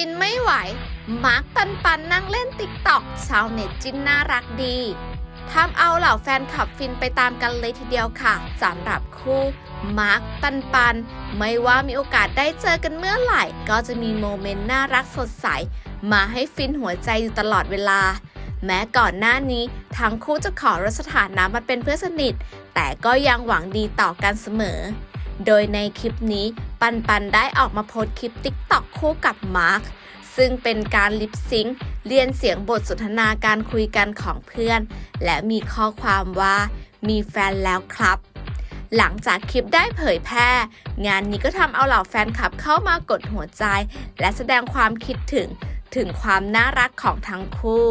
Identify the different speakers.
Speaker 1: ฟินไม่ไหว มาร์คปันปันนั่งเล่นติ๊กต็อกชาวเน็ตจิ้นน่ารักดีทำเอาเหล่าแฟนคลับฟินไปตามกันเลยทีเดียวค่ะสำหรับคู่มาร์คปันปัน ไม่ว่ามีโอกาสได้เจอกันเมื่อไหร่ ก็จะมีโมเมนต์น่ารักสดใส มาให้ฟินหัวใจอยู่ตลอดเวลา แม้ก่อนหน้านี้ ทั้งคู่จะขอลดสถานะมาเป็นเพื่อนสนิท แต่ก็ยังหวังดีต่อกันเสมอ โดยในคลิปนี้ ปันปันได้ออกมาโพสคลิปติ๊กต็อกคู่กับมาร์คซึ่งเป็นการลิปซิงค์เรียนเสียงบทสนทนาการคุยกันของเพื่อน และมีข้อความว่ามีแฟนแล้วครับ หลังจากคลิปได้เผยแพร่ งานนี้ก็ทำเอาเหล่าแฟนคลับเข้ามากดหัวใจ และแสดงความคิดถึงถึงความน่ารักของทั้งคู่